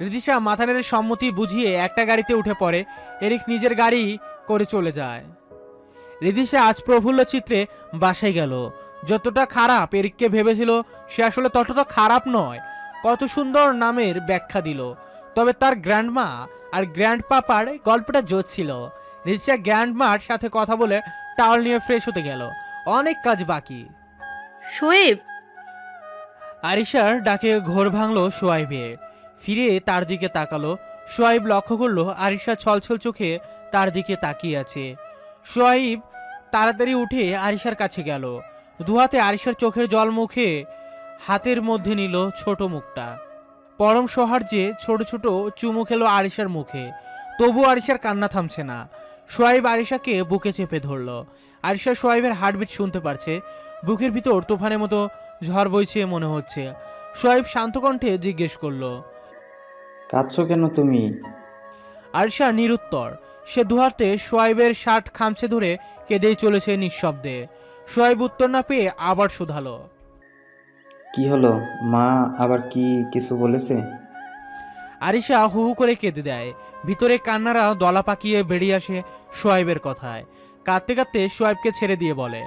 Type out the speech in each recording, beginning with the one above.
রিদিশা মাথা নেড়ে সম্মতি বুঝিয়ে একটা গাড়িতে উঠে পড়ে। এরিক নিজের গাড়ি করে চলে যায়। রিদিশা আজ প্রফুল্ল চিত্রে বাসায় গেল। যতটা খারাপ এরিককে ভেবেছিল, সে আসলে ততটা খারাপ নয়। কত সুন্দর নামের ব্যাখ্যা দিল। তবে তার গ্র্যান্ডমা আর গ্র্যান্ড পাপার গল্পটা ছিল রিদিশা গ্র্যান্ডমার সাথে কথা বলে টাওয়াল নিয়ে ফ্রেশ হতে গেল। অনেক কাজ বাকি। শোয়েব আরিশার ডাকে ঘোর ভাঙলো সোয়াইবে ফিরে তার দিকে তাকালো। সোয়াইব লক্ষ্য করল আরিশা ছলছল চোখে তার দিকে তাকিয়ে আছে। সোয়াইব তাড়াতাড়ি উঠে আরিশার কাছে গেল। দুহাতে আরিশার চোখের জল মুখে হাতের মধ্যে নিল ছোট মুখটা। পরম সৌহার্যে ছোট ছোট চুমু খেলো আরিশার মুখে। তবু আরিশার কান্না থামছে না। সোয়াইব আরিশাকে বুকে চেপে ধরলো। আরিশা সোয়াইবের হার্টবিট শুনতে পারছে। বুকের ভিতর তুফানের মতো ঝড় বইছে মনে হচ্ছে। সোয়াইব শান্ত কণ্ঠে জিজ্ঞেস করল কাঁদছো কেন তুমি? আরশা নিরুত্তর। সে দুহাতে সোয়াইবের শার্ট খামছে ধরে কেঁদেই চলেছে নিঃশব্দে। সোয়াইব উত্তর না পেয়ে আবার শুধালো। কি হলো? মা আবার কি কিছু বলেছে? আরিশা হু হু করে কেঁদে দেয়। ভিতরে কান্নারা দলা পাকিয়ে বেরিয়ে আসে সোয়াইবের কথায়। কাঁদতে কাঁদতে সোয়াইবকে ছেড়ে দিয়ে বলে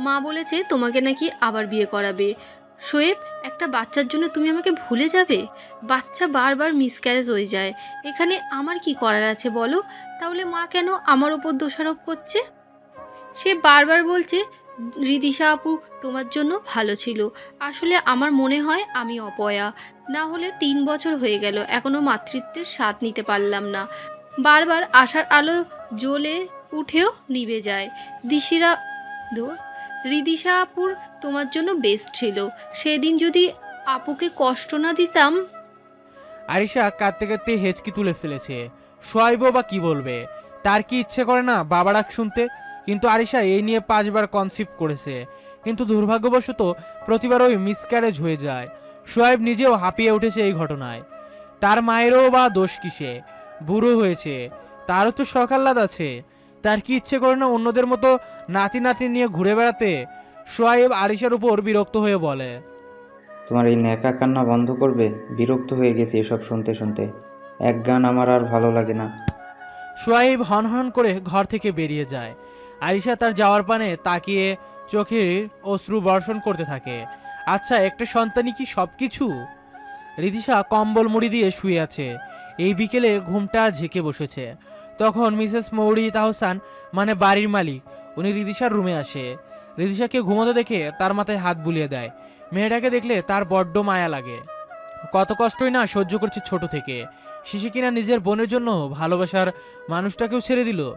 মা বলেছে তোমাকে নাকি আবার বিয়ে করাবে। শোয়েব একটা বাচ্চার জন্য তুমি আমাকে ভুলে যাবে? বাচ্চা বারবার মিসক্যারেজ হয়ে যায়। এখানে আমার কি করার আছে বলো? তাহলে মা কেন আমার ওপর দোষারোপ করছে? সে বারবার বলছে, রিদিশা আপু, তোমার জন্য ভালো ছিল। আসলে আমার মনে হয় আমি অপয়া। না হলে তিন বছর হয়ে গেল এখনও মাতৃত্বের স্বাদ নিতে পারলাম না। বারবার আশার আলো জ্বলে উঠেও নিভে যায়। দিশিরা দোর রিদিশা আপুর তোমার জন্য বেস্ট ছিল। সেদিন যদি আপুকে কষ্ট না দিতাম? আরিশা কাঁদতে কাঁদতে হেঁচকি তুলে ফেলেছে। সোয়াইবও বা কি বলবে? তার কি ইচ্ছে করে না বাবা ডাক শুনতে? কিন্তু আরিশা এই নিয়ে পাঁচবার কনসিপ্ট করেছে। কিন্তু দুর্ভাগ্যবশত প্রতিবার ওই মিসক্যারেজ হয়ে যায়। সোয়াইব নিজেও হাঁপিয়ে উঠেছে এই ঘটনায়। তার মায়েরও বা দোষ কিসে? বুড়ো হয়েছে। তারও তো সকাল্লাদ আছে। তার কি ইচ্ছে করে না অন্যদের মতো নাতি নাতি নিয়ে ঘুরে বেড়াতে? সোয়াইব আরিশার উপর বিরক্ত হয়ে বলে। তোমার এই ন্যাকা কান্না বন্ধ করবে? বিরক্ত হয়ে গেছি এসব শুনতে শুনতে। এক গান আমার আর ভালো লাগে না। সোয়াইব হন হন করে ঘর থেকে বেরিয়ে যায়। আরিশা তার যাওয়ার পানে তাকিয়ে চোখের অশ্রু বর্ষণ করতে থাকে। আচ্ছা একটা সন্তানই কি সব কিছু রিদিশা কম্বল মুড়ি দিয়ে শুয়ে আছে। এই বিকেলে ঘুমটা ঝেঁকে বসেছে। তখন মিসেস মৌরি তাহসান মানে বাড়ির মালিক, উনি রিদিশার রুমে আসে। রিদিশাকে ঘুমোতে দেখে তার মাথায় হাত বুলিয়ে দেয়। মেয়েটাকে দেখলে তার বড্ড মায়া লাগে। কত কষ্টই না সহ্য করছে ছোট থেকে। শিশি কিনা নিজের বোনের জন্য ভালোবাসার মানুষটাকেও ছেড়ে দিল।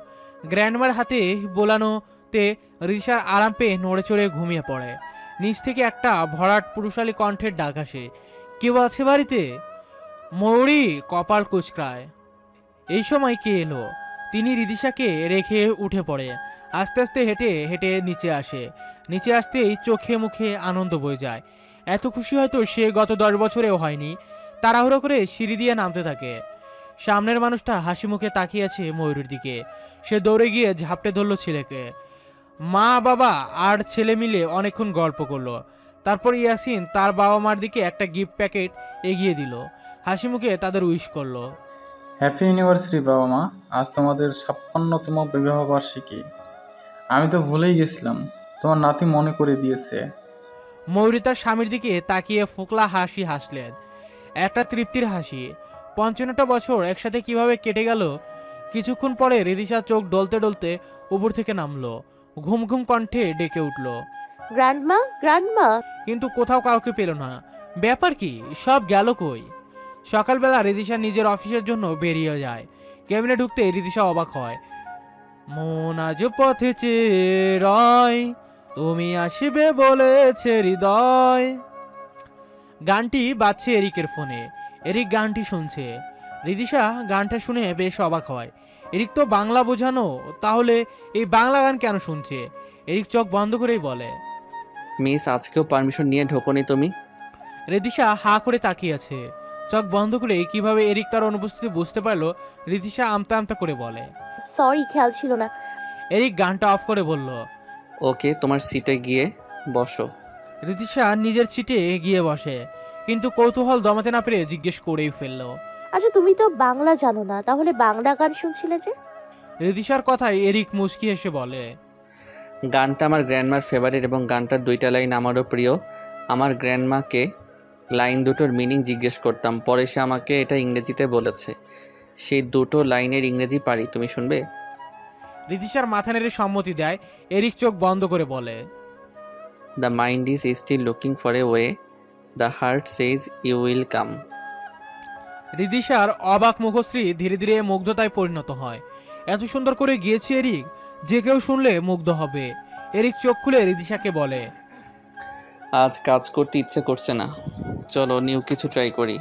গ্র্যান্ডমার হাতে বোলানোতে রিসার আরাম পেয়ে নড়ে চড়ে ঘুমিয়ে পড়ে। নিচ থেকে একটা ভরাট পুরুষালী কণ্ঠের ডাক আসে। কেউ আছে বাড়িতে? মৌরি, কপাল কুচকায়। এই সময় কে এলো? তিনি রিদিশাকে রেখে উঠে পড়ে। আস্তে আস্তে হেঁটে হেঁটে নিচে আসে। নিচে আসতেই চোখে মুখে আনন্দ বয়ে যায়। এত খুশি হয়তো সে গত দশ বছরেও হয়নি। তাড়াহুড়ো করে সিঁড়ি দিয়ে নামতে থাকে। সামনের মানুষটা হাসি মুখে তাকিয়ে আছে ময়ূরের দিকে। সে দৌড়ে গিয়ে ঝাপটে ধরলো ছেলেকে। মা, বাবা আর ছেলে মিলে অনেকক্ষণ গল্প করল। তারপর ইয়াসিন তার বাবা মার দিকে একটা গিফট প্যাকেট এগিয়ে দিল। হাসি মুখে তাদের উইশ করল। হ্যাপি ইউনিভার্সিটি বাবা মা আজ তোমাদের ছাপ্পান্নতম বিবাহ বার্ষিকী। আমি তো ভুলেই গেছিলাম তোমার নাতি মনে করে দিয়েছে। ময়ূরী তার স্বামীর দিকে তাকিয়ে ফোকলা হাসি হাসলেন। একটা তৃপ্তির হাসি। পঞ্চান্নটা বছর একসাথে কীভাবে কেটে গেল কিছুক্ষণ পরে রেদিশা চোখ ডলতে ডলতে উপর থেকে নামলো। ঘুম ঘুম কণ্ঠে ডেকে উঠল। Grandma grandma. কিন্তু কোথাও কাউকে পেল না। ব্যাপার কি সব গেল কই? সকালবেলা রিদিশা নিজের অফিসের জন্য বেরিয়ে যায়। কেবিনে ঢুকতে রিদিশা অবাক হয়। মন আজ পথে চেয়ে রয় তুমি আসবে বলেছে হৃদয়। গানটি বাজছে এরিকের ফোনে। এরিক গানটি শুনছে। রিদিশা গানটা শুনে বেশ অবাক হয়। এরিক তো বাংলা বোঝানো তাহলে এই বাংলা গান কেন শুনছে? এরিক চোখ বন্ধ করেই বলে। মিস আজকেও পারমিশন নিয়ে ঢোকনি তুমি? রিদিশা হা করে তাকিয়ে আছে। চোখ বন্ধ করে কীভাবে এরিক তার অনুপস্থিতি বুঝতে পারল রিতিশা আমতা আমতা করে বলে। সরি খেয়াল ছিল না। এরিক গানটা অফ করে বলল ওকে তোমার সিটে গিয়ে বসো। রিতিশা নিজের সিটে গিয়ে বসে কিন্তু কৌতূহল দমাতে না পেরে জিজ্ঞেস করেই ফেলল। আচ্ছা তুমি তো বাংলা জানো না তাহলে বাংলা গান শুনছিলে যে? রিতিশার কথায় এরিক মুচকি হেসে বলে গানটা আমার গ্র্যান্ডমার ফেভারিট এবং গানটার দুইটা লাইন আমারও প্রিয়। আমার গ্র্যান্ডমাকে লাইন দুটোর মিনিং জিজ্ঞেস করতাম পরে সে আমাকে এটা ইংরেজিতে বলেছে। সেই দুটো লাইনের ইংরেজি পারি তুমি শুনবে? রিতিশার মাথা নেড়ে সম্মতি দেয় এরিক চোখ বন্ধ করে বলে। The mind is still looking for a way the heart says you will come রিদিশার অবাক মুখশ্রী ধীরে ধীরে মুগ্ধতায় পরিণত হয়। এত সুন্দর করে গিয়েছে এরিক যে কেউ শুনলে মুগ্ধ হবে। এরিক চোখ খুলে রিদিশাকে বলে। আজ কাজ করতে ইচ্ছে করছে না। চলো নিউ কিছু ট্রাই করি।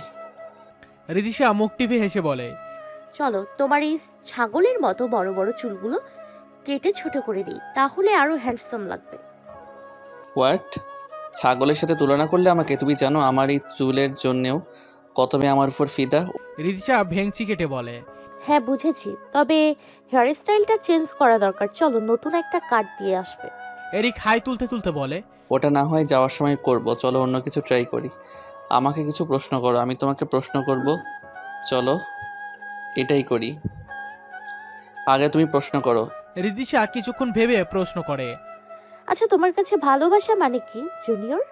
রিদিশা মুখ টিপে হেসে বলে চলো তোমার এই ছাগলের মতো বড় বড় চুলগুলো কেটে ছোট করে দিই তাহলে আরও হ্যান্ডসাম লাগবে। হোয়াট ছাগলের সাথে তুলনা করলে আমাকে? তুমি জানো আমার এই চুলের জন্যেও কত মেয়ে আমার উপর ফিদা। রিদিশা ভেংচি কেটে বলে হ্যাঁ বুঝেছি। তবে হেয়ার স্টাইলটা চেঞ্জ করা দরকার। চলো নতুন একটা কাট দিয়ে আসবে। এরিক হাই তুলতে তুলতে বলে ওটা না হয় যাওয়ার সময় করব। চলো অন্য কিছু ট্রাই করি। আমাকে কিছু প্রশ্ন করো আমি তোমাকে প্রশ্ন করব। চলো এটাই করি। আগে তুমি প্রশ্ন করো। রিদিশা কিছুক্ষণ ভেবে প্রশ্ন করে আচ্ছা তোমার কাছে ভালোবাসা মানে কি জুনিয়র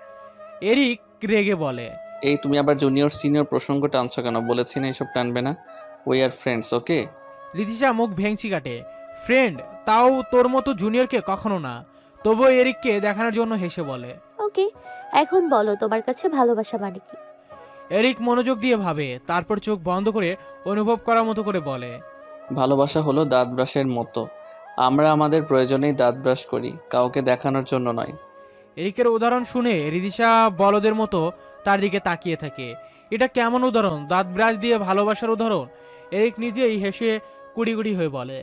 এরিক রেগে বলে এই তুমি আবার জুনিয়র সিনিয়র প্রসঙ্গ টানছো কেন? বলেছি না এসব টানবে না। We are friends okay Ridisha মুখ ভেংচি কাটে ফ্রেন্ড তাও তোর মতো জুনিয়রকে কখনো না। তবুও এরিককে দেখানোর জন্য হেসে বলে ওকে এখন বলো তোমার কাছে ভালোবাসা মানে কি? এরিক মনোযোগ দিয়ে ভাবে তারপর চোখ বন্ধ করে অনুভব করার মতো করে বলে ভালোবাসা হলো দাঁত ব্রাশের মতো। আমরা আমাদের প্রয়োজনেই দাঁত ব্রাশ করি কাউকে দেখানোর জন্য নয়। এরিকের উদাহরণ শুনে রিদিশা বলদের মতো তার দিকে তাকিয়ে থাকে। এটা কেমন উদাহরণ? দাঁত ব্রাশ দিয়ে ভালোবাসার উদাহরণ? এরিক নিজেই হেসে কুড়ি কুড়ি হয়ে বলে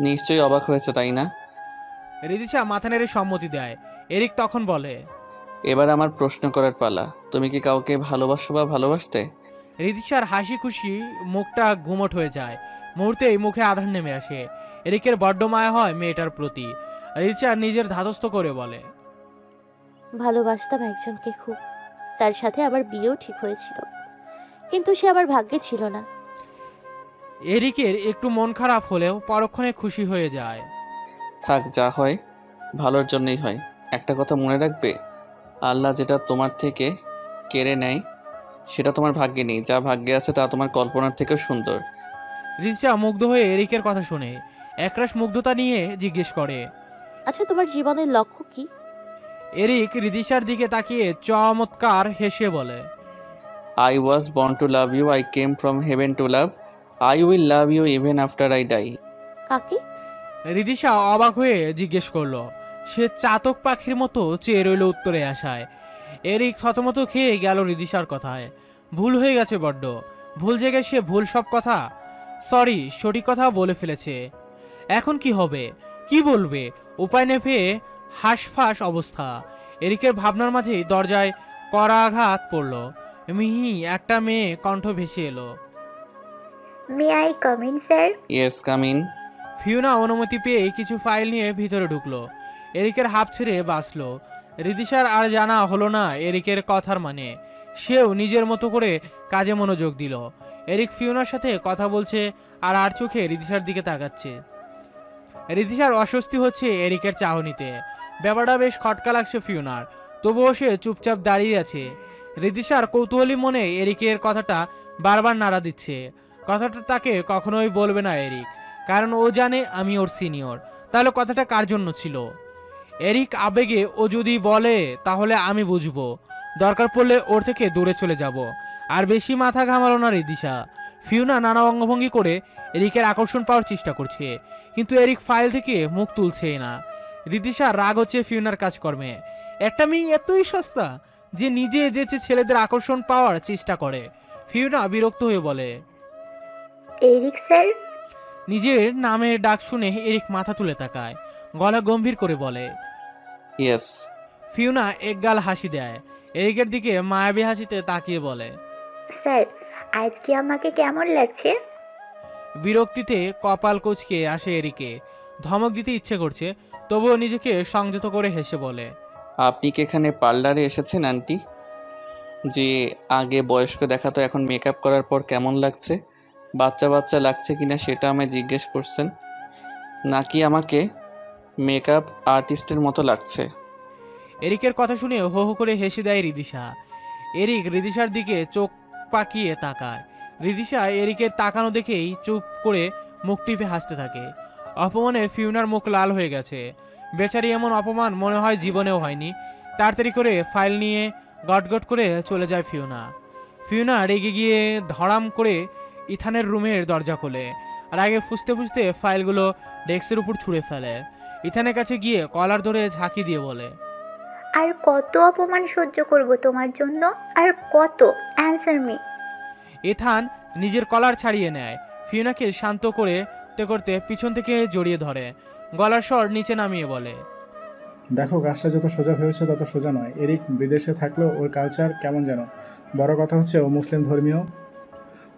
নিশ্চয়ই অবাক হয়েছে তাই না? রিদিশা মাথা নেড়ে সম্মতি দেয়। এরিক তখন বলে এবার আমার প্রশ্ন করার পালা। তুমি কি কাউকে ভালোবাসো বা ভালোবাসতে? রিদিশার হাসি খুশি মুখটা ঘুমট হয়ে যায়। মুহূর্তেই মুখে আধার নেমে আসে। এরিকের বড্ড মায়া হয় মেয়েটার প্রতি। রিদিশা নিজের ধাতস্থ করে বলে ভালোবাসতাম একজনকে খুব। তার সাথে আমার বিয়েও ঠিক হয়েছিল। কিন্তু সে আমার ভাগ্যে ছিল না। এরিকের একটু মন খারাপ হলেও পরক্ষণে খুশি হয়ে যায়। থাক যা হয় ভালোর জন্যই হয়। একটা কথা মনে রাখবে আল্লাহ যেটা তোমার থেকে কেড়ে নেয় সেটা তোমার ভাগ্যে নেই। যা ভাগ্যে আছে তা তোমার কল্পনার থেকেও সুন্দর। রিদিশা মুগ্ধ হয়ে এরিকের কথা শুনে একরাশ মুগ্ধতা নিয়ে জিজ্ঞেস করে আচ্ছা তোমার জীবনের লক্ষ্য কি? এরিক রিদিশার দিকে তাকিয়ে চমৎকার হেসে বলে I was born to love you I came from heaven to love I will love you even after I die কাকে? রিদিশা অবাক হয়ে জিজ্ঞেস করল সে চাতক পাখির মতো চেয়ে রইল উত্তরে আসায়? এরিক থতমত খেয়ে গেল রিদিশার কথায়। ভুল হয়ে গেছে বড্ড। ভুল জেগে সে ভুল সব কথা? সরি সঠিক কথা বলে ফেলেছে। এখন কি হবে? কি বলবে? উপায় না পেয়ে হাঁসফাঁস অবস্থা। এরিকের ভাবনার মাঝেই দরজায় কড়া আঘাত পড়ল। মিহি একটা মেয়ে কণ্ঠ ভেসে এলো। May I come in sir yes come in Fiona অনুমতি পেয়ে কিছু ফাইল নিয়ে ভিতরে ঢুকলো। এরিকের হাফ ছেড়ে বাঁচলো। রিদিশার আর জানা হলো না এরিকের কথার মানে। সেও নিজের মতো করে কাজে মনোযোগ দিল। এরিক ফিউনার সাথে কথা বলছে আর আর চোখে রিদিশার দিকে তাকাচ্ছে। রিদিশার অস্বস্তি হচ্ছে এরিকের চাহনিতে। ব্যাপারটা বেশ খটকা লাগছে ফিউনার তবুও সে চুপচাপ দাঁড়িয়ে আছে। রিদিশার কৌতূহলী মনে এরিকের কথাটা বারবার নাড়া দিচ্ছে। কথাটা তাকে কখনোই বলবে না এরিক। কারণ ও জানে আমি ওর সিনিয়র। তাহলে কথাটা কার জন্য ছিল? এরিক আবেগে, ও যদি বলে, তাহলে আমি বুঝব। দরকার পড়লে ওর থেকে দূরে চলে যাব। আর বেশি মাথা ঘামালো না রিদিশা। ফিউনা নানা অঙ্গভঙ্গি করে এরিকের আকর্ষণ পাওয়ার চেষ্টা করছে। কিন্তু এরিক ফাইল থেকে মুখ তুলছে না। রিদিশা রাগ হচ্ছে ফিউনার কাজকর্মে। একটা মেয়ে এতই সস্তা যে নিজে যেচে ছেলেদের আকর্ষণ পাওয়ার চেষ্টা করে। ফিউনা বিরক্ত হয়ে বলে, এরিক স্যার নিজের নামের ডাক শুনে এরিক মাথা তুলে তাকায় গলা গম্ভীর করে বলে ইয়েস। ফিউনা একগাল হাসি দেয় এরিকের দিকে মায়াবী হাসিতে তাকিয়ে বলে স্যার আজকে আমাকে কেমন লাগছে? বিরক্তিতে কপাল কোচকে আসে এরিকে ধমক দিতে ইচ্ছে করছে তবুও নিজেকে সংযত করে হেসে বলে আপনি কি এখানে পার্লারে এসেছেন আন্টি? যে আগে বয়স্ক দেখাতো এখন মেকআপ করার পর কেমন লাগছে? বাচ্চা বাচ্চা লাগছে কিনা সেটা আমায় জিজ্ঞেস করছেন। নাকি আমাকে মেকআপ আর্টিস্টের মতো লাগছে। এরিকের কথা শুনে হো হো করে হেসে দেয় রিদিশা। এরিক রিদিশার দিকে চোখ পাকিয়ে তাকায়। রিদিশা এরিকের তাকানো দেখেই চুপ করে মুখ টিপে হাসতে থাকে। অপমানে ফিউনার মুখ লাল হয়ে গেছে। বেচারি এমন অপমান মনে হয় জীবনেও হয়নি। তাড়াতাড়ি করে ফাইল নিয়ে গটগট করে চলে যায় ফিউনা। ফিউনা রেগে গিয়ে ধড়াম করে ইথানের রুমের দরজা খোলে আর আগে ফুসতে ফুসতে ফাইলগুলো ডেস্কের উপর ছুঁড়ে ফেলে। ইথানের কাছে গিয়ে কলার ধরে ঝাঁকি দিয়ে বলে আর কত অপমান সহ্য করব তোমার জন্য? আর কত? অ্যান্সার মি ইথান নিজের কলার ছাড়িয়ে নেয়। ফিওনাকে শান্ত করে তে করতে পিছন থেকে জড়িয়ে ধরে। গলার স্বর নিচে নামিয়ে বলে দেখো গাছটা যত সোজা হয়েছে তত সোজা নয়। এরিক বিদেশে থাকলেও ওর কালচার কেমন যেন? বড় কথা হচ্ছে ও মুসলিম ধর্মীয়।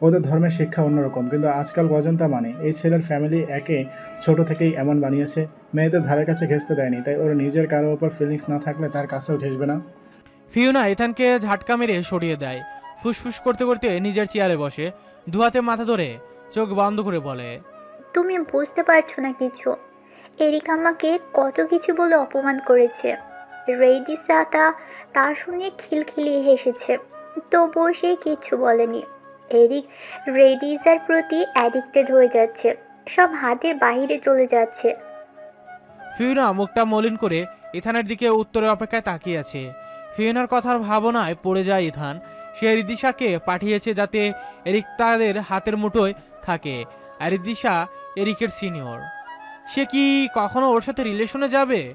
ওদের ধর্মের শিক্ষা অন্যরকম কিন্তু আজকাল গজন তা মানে এই ছেলের ফ্যামিলি একে ছোট থেকেই এমন বানিয়েছে মেয়েদের ধারে কাছে ঘেঁচতে দেয়নি তাই ওর নিজের কারোর ওপর ফিলিংস না থাকলে তার কাছেও ঘেসবে না। ফিওনা ইথানকে ঝাটকা মেরে সরিয়ে দেয় ফুসফুস করতে করতে নিজের চেয়ারে বসে দুহাতে মাথা ধরে চোখ বন্ধ করে বলে তুমি বুঝতে পারছ না কিছু। এরিক আমাকে কত কিছু বলে অপমান করেছে। রেডিসা তা তা শুনে খিলখিলিয়ে হেসেছে। তবুও সে কিচ্ছু বলেনি। এরিক রেডিসার প্রতি অ্যাডিক্টেড হয়ে যাচ্ছে। সব হাতের বাইরে চলে যাচ্ছে। ফিওনা মুখটা মলিন করে ইথানের দিকে উত্তরের অপেক্ষায় তাকিয়ে আছে। ফিওনার কথার ভাবনায় পড়ে যায় ইথান। সে রিদিশাকে পাঠিয়েছে যাতে এরিক তাদের হাতের মুঠোয় থাকে। আর রিদিশা এরিকের সিনিয়র। সে কি কখনো ওর সাথে রিলেশনে যাবে?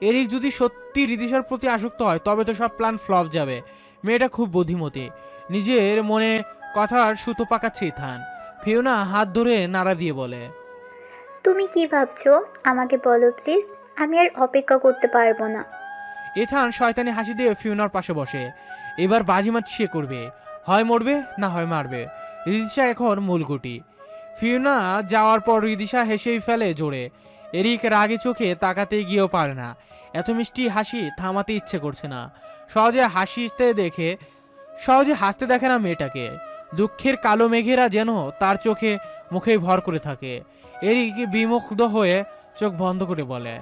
এরিক যদি সত্যি রিদিশার প্রতি আসক্ত হয়, তবে তো সব প্ল্যান ফ্লপ যাবে। মেয়েটা খুব বুদ্ধিমতী। নিজের মনে কথার সুতো পাকাচ্ছে ইথান। ফিওনা হাত ধরে নাড়া দিয়ে বলে তুমি কি ভাবছ? আমাকে বলো প্লিজ। আমি আর অপেক্ষা করতে পারব না। ইথান শয়তানি হাসি দিয়ে ফিউনার পাশে বসে। এবার বাজিমাত সে করবে। হয় মরবে না হয় মারবে। রিদিশা এখন মূলগুটি ফিউনা যাওয়ার পর রিদিশা হেসেই ফেলে জোরে। এরিক রাগে চোখে তাকাতে গিয়েও পারে না। এত মিষ্টি হাসি থামাতে ইচ্ছে করছে না। সহজে হাসিতে দেখে সহজে হাসতে দেখে না মেয়েটাকে। দুঃখের কালো মেঘেরা যেন তার চোখে মুখে ভর করে থাকে। এরিক বিমুগ্ধ হয়ে চোখ বন্ধ করে বলে,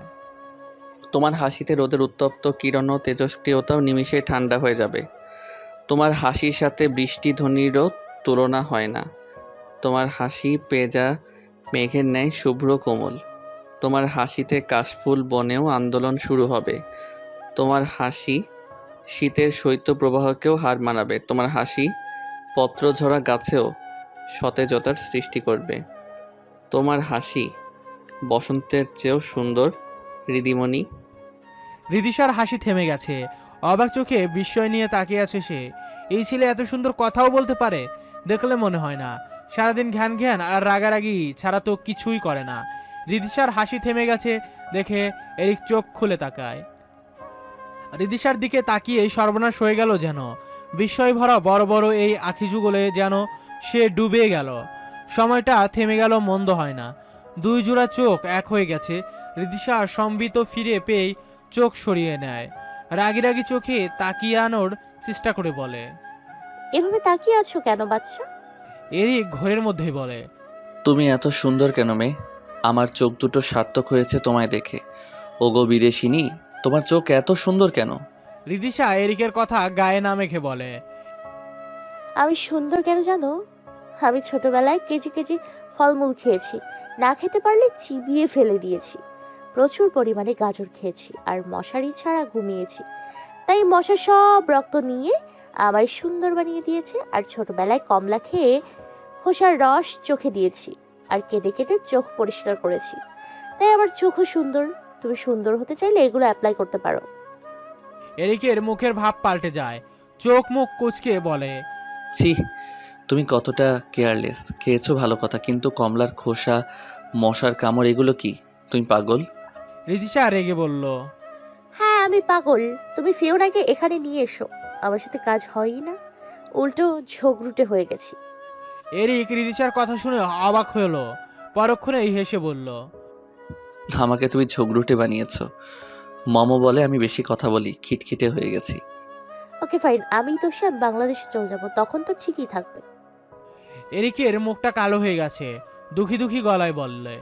তোমার হাসিতে রোদের উত্তপ্ত কিরণ ও তেজস্ক্রিয়তাও নিমিষে ঠান্ডা হয়ে যাবে। তোমার হাসির সাথে বৃষ্টি ধ্বনিরও তুলনা হয় না। তোমার হাসি পেজা মেঘের ন্যায় শুভ্র কোমল। তোমার হাসিতে কাশফুল বনেও আন্দোলন শুরু হবে। তোমার হাসি শীতের শৈত্যপ্রবাহকেও হার মানাবে। তোমার হাসি পত্রঝরা গাছেও সতেজতার সৃষ্টি করবে। তোমার হাসি বসন্তের চেয়েও সুন্দর, রিদিমণি। রিদিশার হাসি থেমে গেছে। অবাক চোখে বিস্ময় নিয়ে তাকিয়ে আছে সে। এই ছেলে এত সুন্দর কথাও বলতে পারে? দেখলে মনে হয় না। সারাদিন ঘ্যান ঘ্যান আর রাগারাগি ছাড়া তো কিছুই করে না। রিদিশার হাসি থেমে গেছে দেখে এরিক চোখ খুলে তাকায়। রিদিশার দিকে তাকিয়ে সর্বনাশ হয়ে গেল যেন। বিস্ময় ভরা বড় বড় এই আখি যুগলে যেন সে ডুবে গেল। সময়টা থেমে গেল মন্দ হয় না। দুই জোড়া চোখ এক হয়ে গেছে রিদিশা সম্বিত ফিরে পেয়ে চোখ সরিয়ে নেয়। রাগি রাগি চোখে তাকিয়ে আনোর চেষ্টা করে বলে এভাবে তাকিয়ে আছো কেন বাচ্চা এরই ঘরের মধ্যেই বলে তুমি এত সুন্দর কেন মেয়ে? আমার চোখ দুটো সার্থক হয়েছে তোমায় দেখে। ওগো বিদেশিনী তোমার চোখ এত সুন্দর কেন? রিদিশা এরিকের কথা গায়ে না মেখে বলে, আমি সুন্দর কেন জানো? আমি ছোটবেলায় কেজি কেজি ফলমূল খেয়েছি। না খেতে পারলে চিবিয়ে ফেলে দিয়েছি। প্রচুর পরিমাণে গাজর খেয়েছি আর মশারি ছাড়া ঘুমিয়েছি। তাই মশা সব রক্ত নিয়ে আমায় সুন্দর বানিয়ে দিয়েছে আর ছোটবেলায় কমলা খেয়ে খোসার রস চোখে দিয়েছি আর কেটে কেটে চোখ পরিষ্কার করেছি। তাই আমার চোখও সুন্দর। তুমি সুন্দর হতে চাইলে এগুলো অ্যাপ্লাই করতে পারো। এরিকের মুখের ভাব পাল্টে যায়। চোখ মুখ কুচকে বলে ছি তুমি কতটা কেয়ারলেস খেয়েছো ভালো কথা কিন্তু কমলার খোসা মশার কামড় এগুলো কি? তুমি পাগল? রিদিশা রেগে বলল হ্যাঁ আমি পাগল। তুমি ফিওনাকে এখানে নিয়ে এসো। আমার সাথে কাজ হয়ই না। উল্টো ঝগড়ুটে হয়ে গেছি। এরিক রিদিশার কথা শুনে অবাক হলো পরক্ষণেই হেসে বলল আমাকে তুমি ঝগড়ুটে বানিয়েছ। মমো বলে আমি বেশি কথা বলি খিটখিটে হয়ে গেছি। Okay fine. আমি তো শ্যাম বাংলাদেশে চলে যাব। তখন তো ঠিকই থাকবে। এরিকের মুখটা কালো হয়ে গেছে। দুঃখী দুঃখী গলায় বললে